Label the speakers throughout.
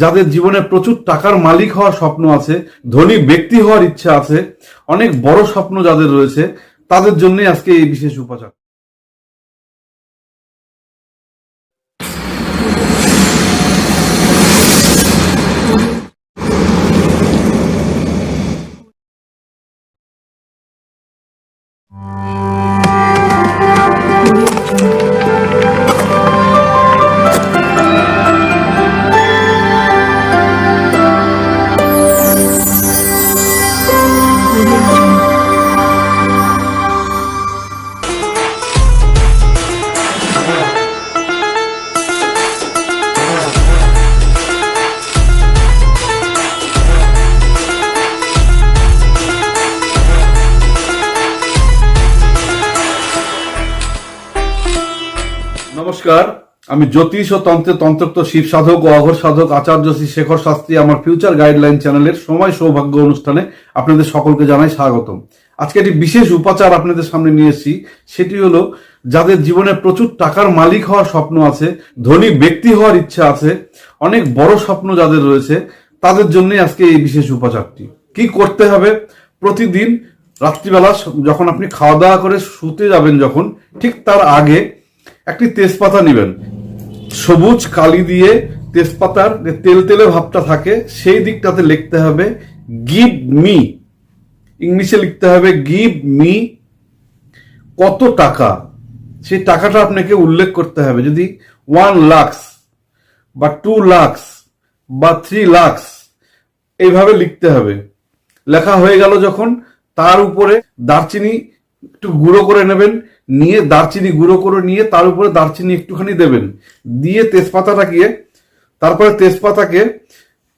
Speaker 1: যাদের জীবনে প্রচুর টাকার মালিক হওয়ার স্বপ্ন আছে, ধনী ব্যক্তি হওয়ার ইচ্ছা আছে, অনেক বড় স্বপ্ন যাদের রয়েছে, তাদের জন্যই আজকে এই বিশেষ উপাচার। নমস্কার। আমি জ্যোতিষ ও তন্ত্রে তন্ত্রক্ত শিব সাধক ও অঘর সাধক আচার্য শ্রী শেখর শাস্ত্রী আমার ফিউচার গাইডলাইন চ্যানেলের সময় সৌভাগ্য অনুষ্ঠানে আপনাদের সকলকে জানাই স্বাগতম। আজকে একটি বিশেষ উপাচার আপনাদের সামনে নিয়ে এসেছি, সেটি হলো যাদের জীবনে প্রচুর টাকার মালিক হওয়ার স্বপ্ন আছে, ধনী ব্যক্তি হওয়ার ইচ্ছা আছে, অনেক বড় স্বপ্ন যাদের রয়েছে, তাদের জন্যই আজকে এই বিশেষ উপাচারটি। কি করতে হবে? প্রতিদিন রাত্রিবেলা যখন আপনি খাওয়া দাওয়া করে শুতে যাবেন যখন, ঠিক তার আগে একটি তেজপাতা নেবেন। সবুজ কালি দিয়ে তেজপাতার যে তেল তেলে ভাবটা থাকে, সেই দিকটাতে লিখতে হবে গিভ মি ইংলিশে লিখতে হবে গিভ মি কত টাকা? সেই টাকাটা আপনাকে উল্লেখ করতে হবে। যদি ওয়ান লাক্স বা টু লাক্স বা থ্রি লাক্স এইভাবে লিখতে হবে। লেখা হয়ে গেল যখন, তার উপরে দারচিনি একটু গুঁড়ো করে নেবেন নিয়ে দারচিনি গুঁড়ো করে নিয়ে তার উপরে দারচিনি একটুখানি দেবেন। দিয়ে তেজপাতাটা গিয়ে তারপরে তেজপাতাকে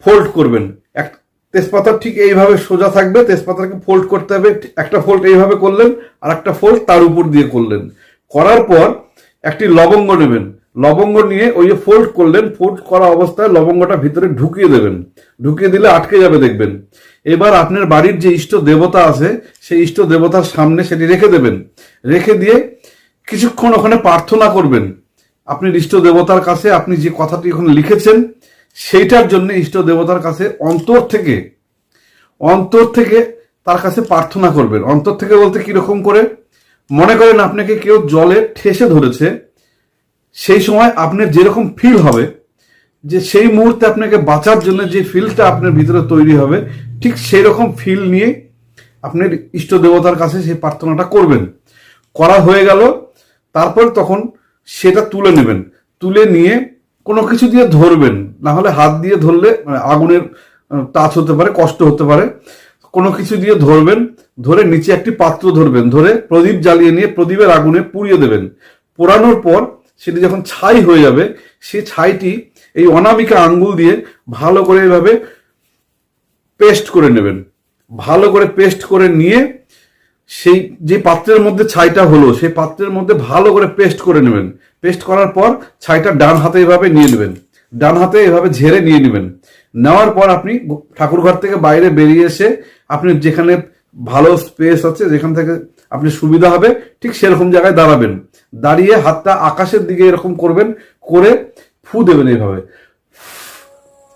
Speaker 1: ফোল্ড করবেন। এক তেজপাতা ঠিক এইভাবে সোজা থাকবে তেজপাতাকে ফোল্ড করতে হবে। একটা ফোল্ড এইভাবে করলেন আর একটা ফোল্ড তার উপর দিয়ে করলেন। করার পর একটি লবঙ্গ নেবেন। লবঙ্গ নিয়ে ওই যে ফোল্ড করলেন ফোল্ড করা অবস্থায় লবঙ্গটা ভিতরে ঢুকিয়ে দেবেন। ঢুকিয়ে দিলে আটকে যাবে, দেখবেন। এবার আপনার বাড়ির যে ইষ্ট দেবতা আছে, সেই ইষ্ট দেবতার সামনে সেটি রেখে দেবেন। রেখে দিয়ে কিছুক্ষণ ওখানে প্রার্থনা করবেন। আপনি ইষ্ট দেবতার কাছে আপনি যে কথাটি ওখানে লিখেছেন, সেইটার জন্য ইষ্ট দেবতার কাছে অন্তর থেকে অন্তর থেকে তার কাছে প্রার্থনা করবেন। অন্তর থেকে বলতে কীরকম করে? মনে করেন আপনাকে কেউ জলে ঠেসে ধরেছে সেই সময় আপনার যেরকম ফিল হবে, যে সেই মুহূর্তে আপনাকে বাঁচার জন্য যে ফিলটা আপনার ভিতরে তৈরি হবে, ঠিক সেই রকম ফিল নিয়ে আপনার ইষ্ট দেবতার কাছে সেই প্রার্থনাটা করবেন। করা হয়ে গেল, তারপর তখন সেটা তুলে নেবেন। তুলে নিয়ে কোনো কিছু দিয়ে ধরবেন, না হলে হাত দিয়ে ধরলে মানে আগুনের টাচ হতে পারে, কষ্ট হতে পারে। কোনো কিছু দিয়ে ধরবেন, ধরে নিচে একটি পাত্র ধরবেন, ধরে প্রদীপ জ্বালিয়ে নিয়ে প্রদীপের আগুনে পুড়িয়ে দেবেন। পোড়ানোর পর সেটি যখন ছাই হয়ে যাবে সেই ছাইটি এই অনামিকা আঙ্গুল দিয়ে ভালো করে এভাবে পেস্ট করে নেবেন। ভালো করে পেস্ট করে নিয়ে সেই যে পাত্রের মধ্যে ছাইটা হলো, সেই পাত্রের মধ্যে ভালো করে পেস্ট করে নেবেন। পেস্ট করার পর ছাইটা ডান হাতে এভাবে নিয়ে নেবেন। ডান হাতে এভাবে ঝেড়ে নিয়ে নেবেন। নেওয়ার পর আপনি ঠাকুর ঘর থেকে বাইরে বেরিয়ে এসে আপনি যেখানে ভালো স্পেস আছে, যেখান থেকে আপনি সুবিধা হবে, ঠিক সেরকম জায়গায় দাঁড়াবেন। দাঁড়িয়ে হাতটা আকাশের দিকে এরকম করবেন, করে ফু দেবেন এইভাবে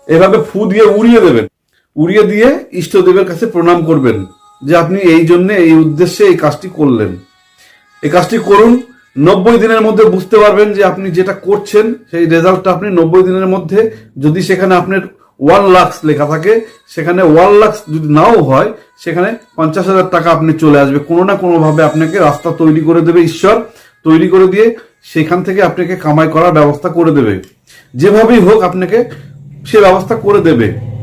Speaker 1: এভাবে ফু দিয়ে উড়িয়ে দেবেন। উড়িয়ে দিয়ে ইষ্টদেবের কাছে প্রণাম করবেন যে আপনি এই জন্য, এই উদ্দেশ্যে এই কাজটি করলেন। এই কাজটি করুন, নব্বই দিনের মধ্যে বুঝতে পারবেন যে আপনি যেটা করছেন, সেই রেজাল্টটা আপনি নব্বই দিনের মধ্যে, যদি সেখানে আপনার ওয়ান লাক্স লেখা থাকে, সেখানে ওয়ান লাক্স যদি নাও হয়, সেখানে পঞ্চাশ হাজার টাকা আপনি চলে আসবে। কোনো না কোনোভাবে আপনাকে রাস্তা তৈরি করে দেবে ঈশ্বর, তৈরি করে দিয়ে সেখান থেকে আপনাকে কামাই করার ব্যবস্থা করে দেবে। যেভাবেই হোক আপনাকে সে ব্যবস্থা করে দেবে।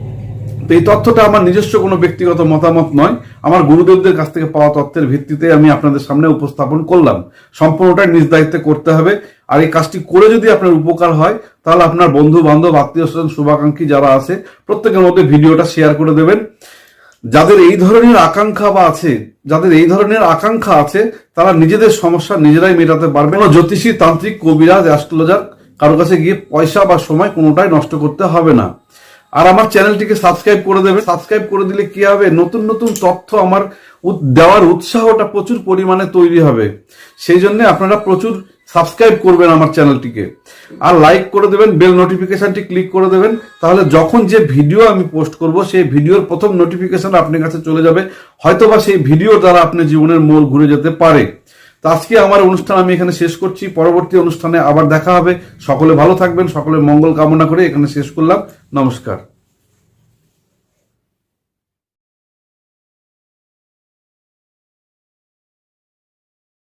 Speaker 1: এই তথ্যটা আমার নিজস্ব কোনো ব্যক্তিগত মতামত নয়। আমার গুরুদেবদের কাছ থেকে পাওয়া তথ্যের ভিত্তিতে আমি আপনাদের সামনে উপস্থাপন করলাম। সম্পূর্ণটাই নিজ দায়িত্বে করতে হবে। আর এই কাজটি করে যদি আপনার উপকার হয়, তাহলে আপনার বন্ধু বান্ধব আত্মীয় স্বজন শুভাকাঙ্ক্ষী যারা আছে, প্রত্যেকের মধ্যে ভিডিওটা শেয়ার করে দেবেন। যাদের এই ধরনের আকাঙ্ক্ষা বা আছে, যাদের এই ধরনের আকাঙ্ক্ষা আছে, তারা নিজেদের সমস্যা নিজেরাই মেটাতে পারবে না জ্যোতিষী, তান্ত্রিক, কবিরাজ, অ্যাস্ট্রোলজার কারও কাছে গিয়ে পয়সা বা সময় কোনোটাই নষ্ট করতে হবে না। আর আমার চ্যানেলটিকে সাবস্ক্রাইব করে দেবে সাবস্ক্রাইব করে দিলে কি হবে? নতুন নতুন তথ্য আমার দেওয়ার উৎসাহটা প্রচুর পরিমাণে তৈরি হবে। সেই জন্য আপনারা প্রচুর সাবস্ক্রাইব করবেন আমার চ্যানেলটিকে। আর লাইক করে দেবেন, বেল নোটিফিকেশনটি ক্লিক করে দেবেন। তাহলে যখন যে ভিডিও আমি পোস্ট করব, সেই ভিডিওর প্রথম নোটিফিকেশন আপনার কাছে চলে যাবে। হয়তোবা সেই ভিডিও দ্বারা আপনার জীবনের মোড় ঘুরে যেতে পারে। তো আজকে আমার অনুষ্ঠান আমি এখানে শেষ করছি। পরবর্তী অনুষ্ঠানে আবার দেখা হবে। সকলে ভালো থাকবেন সকলে মঙ্গল কামনা করে এখানে শেষ করলাম। নমস্কার।